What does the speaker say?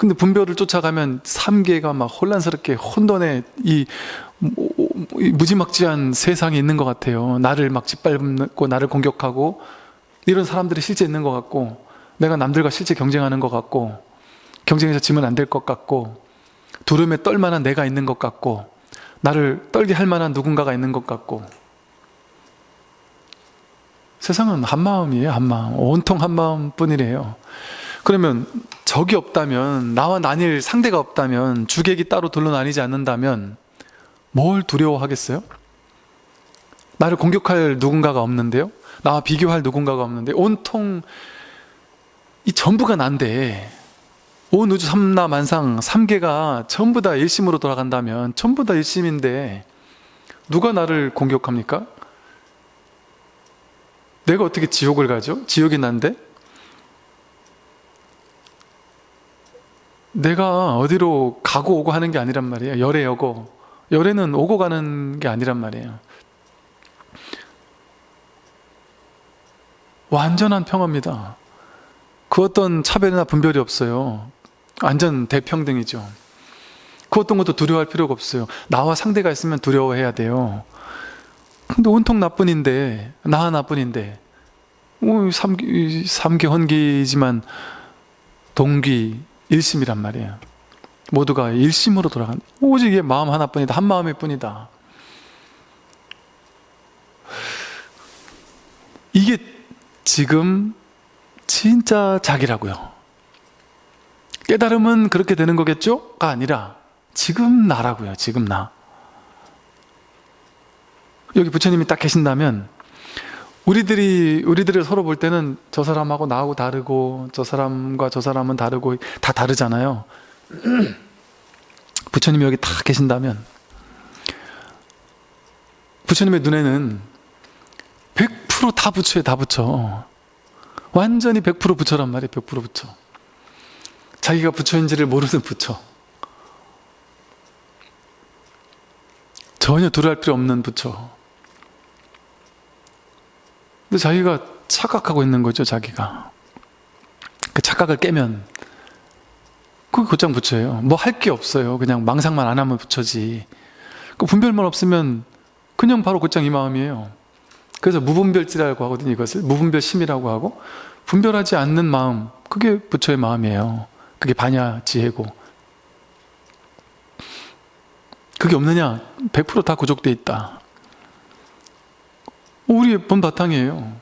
근데 분별을 쫓아가면 삼계가 막 혼란스럽게 혼돈의 이, 이 무지막지한 세상에 있는 것 같아요. 나를 막 짓밟고 나를 공격하고 이런 사람들이 실제 있는 것 같고 내가 남들과 실제 경쟁하는 것 같고 경쟁에서 지면 안 될 것 같고 두려움에 떨 만한 내가 있는 것 같고 나를 떨게 할 만한 누군가가 있는 것 같고. 세상은 한 마음이에요 한 마음. 온통 한 마음뿐이래요. 그러면 적이 없다면 나와 나뉠 상대가 없다면 주객이 따로 둘러 나뉘지 않는다면 뭘 두려워하겠어요? 나를 공격할 누군가가 없는데요 나와 비교할 누군가가 없는데 온통 이 전부가 난데 온 우주 삼라 만상 삼계가 전부 다 일심으로 돌아간다면 전부 다 일심인데 누가 나를 공격합니까? 내가 어떻게 지옥을 가죠? 지옥이 난데? 내가 어디로 가고 오고 하는 게 아니란 말이에요. 열애 여고. 열애는 오고 가는 게 아니란 말이에요. 완전한 평화입니다. 그 어떤 차별이나 분별이 없어요. 완전 대평등이죠. 그 어떤 것도 두려워할 필요가 없어요. 나와 상대가 있으면 두려워해야 돼요. 근데 온통 나뿐인데, 나 하나뿐인데, 어, 삼기, 삼기 헌기지만 동기, 일심이란 말이에요. 모두가 일심으로 돌아간다. 오직 이게 마음 하나뿐이다. 한 마음일 뿐이다. 이게 지금 진짜 자기라고요. 깨달음은 그렇게 되는 거겠죠?가 아니라 지금 나라고요. 지금 나. 여기 부처님이 딱 계신다면 우리들이 우리들을 서로 볼 때는 저 사람하고 나하고 다르고 저 사람과 저 사람은 다르고 다 다르잖아요. 부처님이 여기 딱 계신다면 부처님의 눈에는 100%다 부처에 다 부처. 완전히 100% 부처란 말이에요. 100% 부처. 자기가 부처인지를 모르는 부처. 전혀 두려할 필요 없는 부처. 근데 자기가 착각하고 있는 거죠, 자기가. 그 착각을 깨면, 그게 곧장 부처예요. 뭐 할 게 없어요. 그냥 망상만 안 하면 부처지. 그 분별만 없으면 그냥 바로 곧장 이 마음이에요. 그래서 무분별지라고 하거든요, 이것을. 무분별심이라고 하고, 분별하지 않는 마음, 그게 부처의 마음이에요. 그게 반야 지혜고. 그게 없느냐? 100%다 구족돼 있다. 우리의 본 바탕이에요.